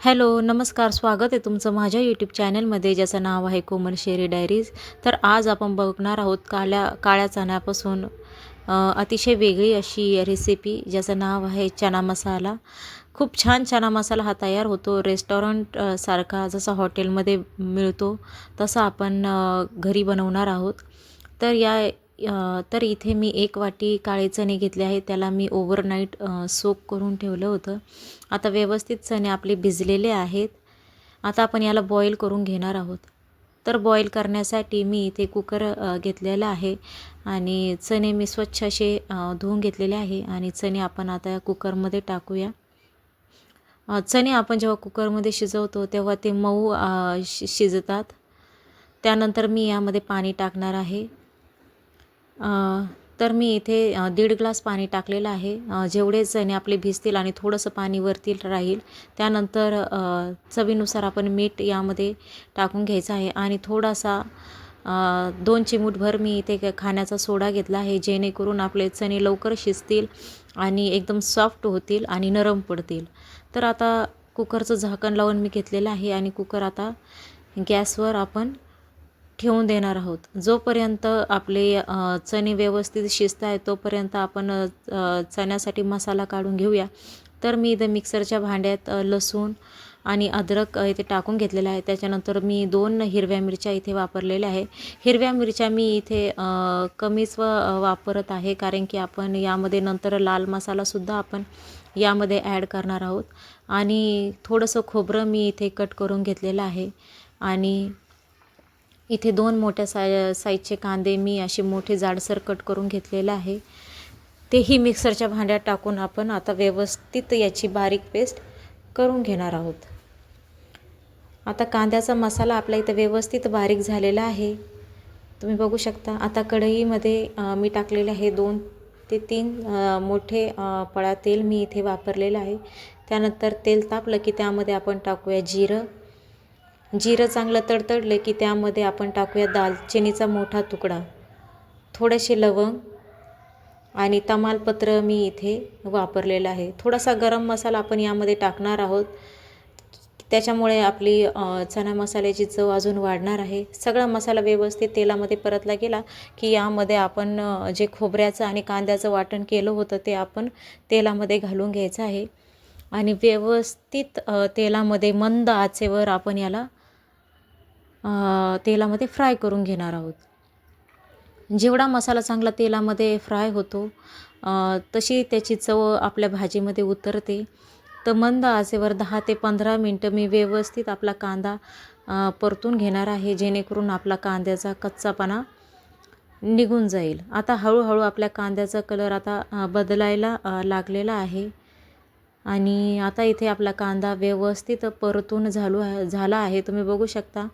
Hello नमस्कार स्वागत आहे तुमचं माझ्या यूट्यूब चॅनलमध्ये ज्याचं नाव आहे कोमल शेरी डायरीज. तर आज आपण बघणार आहोत काळ्या काळ्या चण्यापासून अतिशय वेगळी अशी रेसिपी ज्याचं नाव आहे चना मसाला. खूप छान चना मसाला हा तयार होतो. रेस्टॉरंट सारखा जसा हॉटेलमध्ये मिळतो तसा आपण घरी बनवणार आहोत. तर या तर इथे मी एक वाटी काळे चणे घेतले आहे त्याला मी ओव्हरनाईट सोक करून ठेवलं होतं. आता व्यवस्थित चणे आपले भिजलेले आहेत. आता आपण याला बॉईल करून घेणार आहोत. तर बॉईल करण्यासाठी मी इथे कुकर घेतलेला आहे आणि चणे मी स्वच्छ असे धुवून घेतलेले आहे आणि चणे आपण आता कुकरमध्ये टाकूया. चणे आपण जेव्हा कुकरमध्ये शिजवतो तेव्हा ते मऊ शि शिजतात. त्यानंतर मी यामध्ये पाणी टाकणार आहे. तर मी इथे दीड ग्लास पाणी टाकलेलं आहे. जेवढे चणे आपले भिजतील आणि थोडंसं पाणी वरती राहील त्यानंतर चवीनुसार आपण मीठ यामध्ये टाकून घ्यायचं आहे. आणि थोडासा दोन चिमूटभर मी इथे क- खाण्याचा सोडा घेतला आहे जेणेकरून आपले चणे लवकर शिजतील आणि एकदम सॉफ्ट होतील आणि नरम पडतील. तर आता कुकरचं झाकण लावून मी घेतलेलं आहे आणि कुकर आता गॅसवर आपण ठेवून देणार आहोत. जोपर्यंत आपले चणे व्यवस्थित शिजत आहे तोपर्यंत आपण चण्यासाठी मसाला काढून घेऊया. तर मी इथं मिक्सरच्या भांड्यात लसूण आणि अद्रक इथे टाकून घेतलेलं आहे. त्याच्यानंतर मी दोन हिरव्या मिरच्या इथे वापरलेल्या आहे. हिरव्या मिरच्या मी इथे कमीच वापरत आहे. कारण की आपण यामध्ये नंतर लाल मसालासुद्धा आपण यामध्ये ॲड करणार आहोत. आणि थोडंसं खोबरं मी इथे कट करून घेतलेलं आहे. आणि इथे दोन मोठ्या साय साईजचे कांदे मी असे मोठे जाडसर कट करून घेतलेलं आहे. तेही मिक्सरच्या भांड्यात टाकून आपण आता व्यवस्थित याची बारीक पेस्ट करून घेणार आहोत. आता कांद्याचा मसाला आपला इथं व्यवस्थित बारीक झालेला आहे. तुम्ही बघू शकता आता कढईमध्ये मी टाकलेले आहे दोन ते तीन मोठे पळा तेल मी इथे वापरलेलं आहे. त्यानंतर तेल तापलं की त्यामध्ये आपण टाकूया जिरं. जिरं चांगलं तडतडलं की त्यामध्ये आपण टाकूया दालचिनीचा मोठा तुकडा. थोडेसे लवंग आणि तमालपत्र मी इथे वापरलेलं आहे. थोडासा गरम मसाला आपण यामध्ये टाकणार आहोत. त्याच्यामुळे आपली चणा मसाल्याची चव अजून वाढणार आहे. सगळा मसाला व्यवस्थित तेलामध्ये परतला गेला की यामध्ये आपण जे खोबऱ्याचं आणि कांद्याचं वाटण केलं होतं ते आपण तेलामध्ये घालून घ्यायचं आहे. आणि व्यवस्थित तेलामध्ये मंद आचेवर आपण याला तेलामध्ये फ्राय करून घेणार आहोत. जेवढा मसाला चांगला तेलामध्ये फ्राय होतो तशी त्याची चव आपल्या भाजीमध्ये उतरते. तर मंद आचेवर दहा ते पंधरा मिनटं मी व्यवस्थित आपला कांदा परतून घेणार आहे. जेणेकरून आपला कांद्याचा कच्चापणा निघून जाईल. आता हळूहळू आपल्या कांद्याचा कलर आता बदलायला लागलेला आहे. आणि आता इथे आपला कांदा व्यवस्थित परतून झालो आहे झाला आहे. तुम्ही बघू शकता.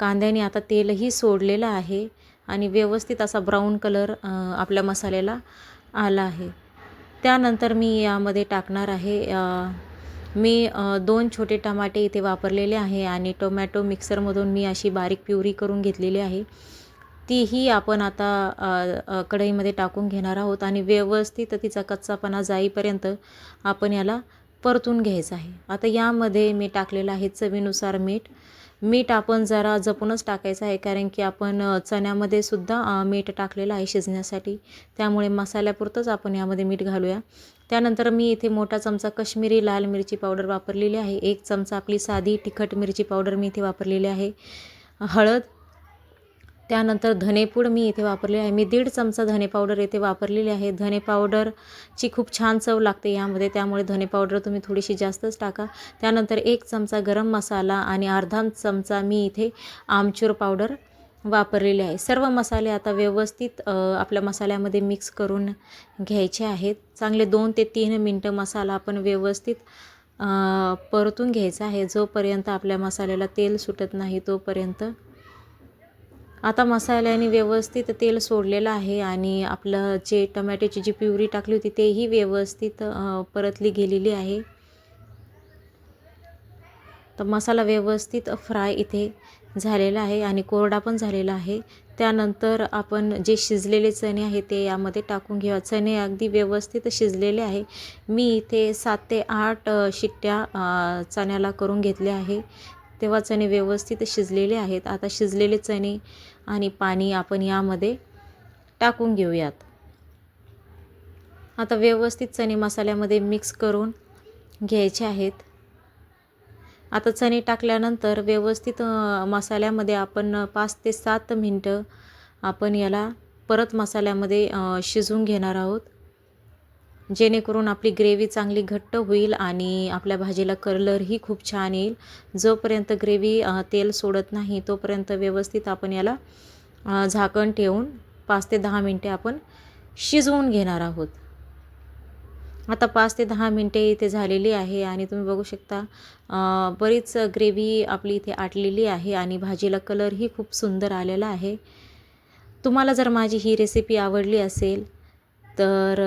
कांद्याने आता तेलही सोडलेलं आहे आणि व्यवस्थित असा ब्राऊन कलर आपल्या मसाल्याला आला आहे. त्यानंतर मी यामध्ये टाकणार आहे मी दोन छोटे टमाटे इथे वापरलेले आहे आणि टोमॅटो मिक्सरमधून मी अशी बारीक प्युरी करून घेतलेली आहे. तीही आपण आता कढईमध्ये टाकून घेणार आहोत आणि व्यवस्थित तिचा कच्चापणा जाईपर्यंत आपण याला परतून घ्यायचं आहे. आता यामध्ये मी टाकलेलं आहे चवीनुसार मीठ. मीठ आपण जरा जपूनच टाकायचं आहे कारण की आपण चण्यामध्ये सुद्धा मीठ टाकलेलं आहे शिजण्यासाठी. त्यामुळे मसाल्यापुरतंच आपण यामध्ये मीठ घालूया. त्यानंतर मी इथे मोठा चमचा कश्मीरी लाल मिरची पावडर वापरलेली आहे. एक चमचा आपली साधी तिखट मिरची पावडर मी इथे वापरलेली आहे. हळद त्यानंतर धनेपूड मी इथे वापरले आहे. मी दीड चमचा धने पावडर इथे वापरलेली आहे. धने पावडरची खूप छान चव लागते यामध्ये त्यामुळे धने पावडर तुम्ही थोडीशी जास्तच टाका. त्यानंतर एक चमचा गरम मसाला आणि अर्धा चमचा मी इथे आमचूर पावडर वापरलेले आहे. सर्व मसाले आता व्यवस्थित आपल्या मसाल्यामध्ये मिक्स करून घ्यायचे आहेत. चांगले दोन ते तीन मिनटं मसाला आपण व्यवस्थित परतून घ्यायचा आहे. जोपर्यंत आपल्या मसाल्याला तेल सुटत नाही तोपर्यंत आता मसाल्याने व्यवस्थित तेल सोडलेलं आहे आणि आपलं जे टमॅटोची जी प्युरी टाकली होती तेही व्यवस्थित परतली गेलेली आहे. तर मसाला व्यवस्थित फ्राय इथे झालेला आहे आणि कोरडा पण झालेला आहे. त्यानंतर आपण जे शिजलेले चणे आहे ते यामध्ये टाकून घेऊया चणे अगदी व्यवस्थित शिजलेले आहे. मी इथे सात ते आठ शिट्ट्या चण्याला करून घेतले आहे. तेव्हा चणे व्यवस्थित शिजलेले आहेत. आता शिजलेले चणे आणि पाणी आपण यामध्ये टाकून घेऊयात. आता व्यवस्थित चणे मसाल्यामध्ये मिक्स करून घ्यायचे आहेत. आता चणे टाकल्यानंतर व्यवस्थित मसाल्यामध्ये आपण पाच ते सात मिनटं आपण याला परत मसाल्यामध्ये शिजवून घेणार आहोत. जेणेकरून आपली ग्रेव्ही चांगली घट्ट होईल आणि आपल्या भाजीला कलरही खूप छान येईल. जोपर्यंत ग्रेव्ही तेल सोडत नाही तोपर्यंत व्यवस्थित आपण याला झाकण ठेवून पाच ते दहा मिनटे आपण शिजवून घेणार आहोत. आता पाच ते दहा मिनटे इथे झालेली आहे आणि तुम्ही बघू शकता बरीच ग्रेव्ही आपली इथे आटलेली आहे आणि भाजीला कलरही खूप सुंदर आलेला आहे. तुम्हाला जर माझी ही रेसिपी आवडली असेल तर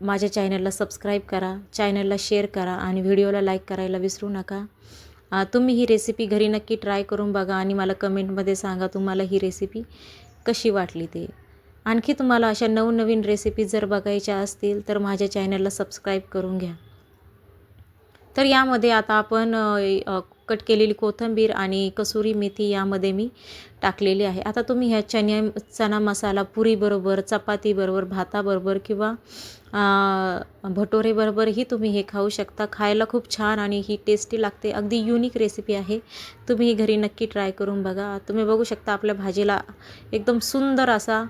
माझ्या चॅनलला सबस्क्राईब करा चॅनलला शेअर करा आणि व्हिडिओला लाईक करायला विसरू नका. तुम्ही ही रेसिपी घरी नक्की ट्राय करून बघा आणि मला कमेंटमध्ये सांगा तुम्हाला ही रेसिपी कशी वाटली ते. आणखी तुम्हाला अशा नवनवीन रेसिपी जर बघायच्या असतील तर माझ्या चॅनलला सबस्क्राईब करून घ्या. तर यामध्ये आता आपण कट केलेली कोथिंबीर आणि कसुरी मेथी यामध्ये मी टाकलेली आहे. आता तुम्ही ह्या चण्या चणा मसाला पुरीबरोबर चपातीबरोबर भाताबरोबर किंवा भटोरेबरोबरही तुम्ही हे खाऊ शकता. खायला खूप छान आणि ही टेस्टी लागते. अगदी युनिक रेसिपी आहे. तुम्ही ही घरी नक्की ट्राय करून बघा. तुम्ही बघू शकता आपल्या भाजीला एकदम सुंदर असा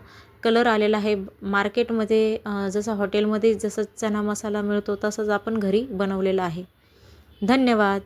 कलर आलेला आहे. मार्केटमध्ये जसं हॉटेलमध्ये जसं चणा मसाला मिळतो तसंच आपण घरी बनवलेला आहे. धन्यवाद.